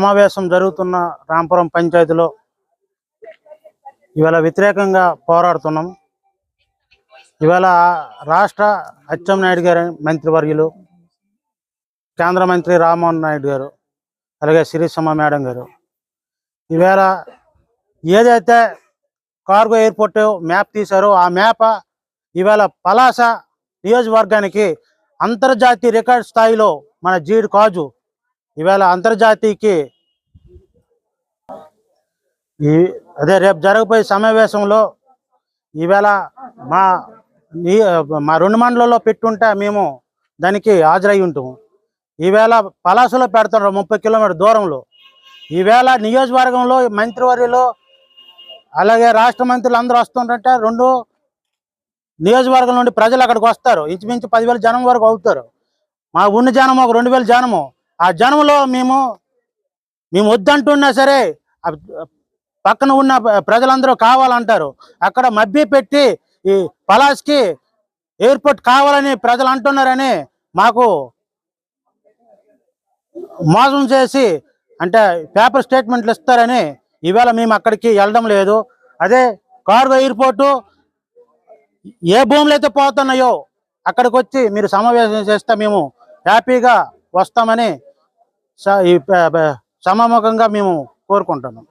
సమావేశం జరుగుతున్న రాంపురం పంచాయతీలో ఇవాళ వ్యతిరేకంగా పోరాడుతున్నాం. ఇవాళ రాష్ట్ర అచ్చెంనాయుడు గారి మంత్రివర్యులు కేంద్ర మంత్రి రామ్మోహన్ నాయుడు గారు అలాగే సిరిసమ్మ మేడం గారు. ఈవేళ ఏదైతే కార్గో ఎయిర్పోర్ట్ మ్యాప్ తీశారో ఆ మ్యాప్ ఈవేళ పలాస నియోజకవర్గానికి అంతర్జాతీయ రికార్డ్ స్థాయిలో మన జీడి కాజు ఈవేళ అంతర్జాతీయకి ఈ అదే రేపు జరగబోయే సమావేశంలో ఈవేళ మా మా రెండు మండలంలో పెట్టుంటే మేము దానికి హాజరై ఉంటాము ఈవేళ పలాసలో పెడుతున్నారు ముప్పై కిలోమీటర్ దూరంలో. ఈవేళ నియోజకవర్గంలో మంత్రివర్యులు అలాగే రాష్ట్ర మంత్రులు అందరూ వస్తుంటే రెండు నియోజకవర్గం నుండి ప్రజలు అక్కడికి వస్తారు. ఇంచుమించు పదివేల జనం వరకు అవుతారు. మా ఉన్న జనం ఒక రెండు వేల జనము. ఆ జనంలో మేము మేము వద్దంటున్నా సరే పక్కన ఉన్న ప్రజలందరూ కావాలంటారు. అక్కడ మభ్య పెట్టి ఈ పలాస్కి ఎయిర్పోర్ట్ కావాలని ప్రజలు అంటున్నారని మాకు మోసం చేసి అంటే పేపర్ స్టేట్మెంట్లు ఇస్తారని ఈవేళ మేము అక్కడికి వెళ్ళడం లేదు. అదే కార్గో ఎయిర్పోర్టు ఏ భూములు అయితే పోతున్నాయో అక్కడికి వచ్చి మీరు సమావేశం చేస్తే మేము హ్యాపీగా వస్తామని సమాముఖంగా మేము కోరుకుంటున్నాం.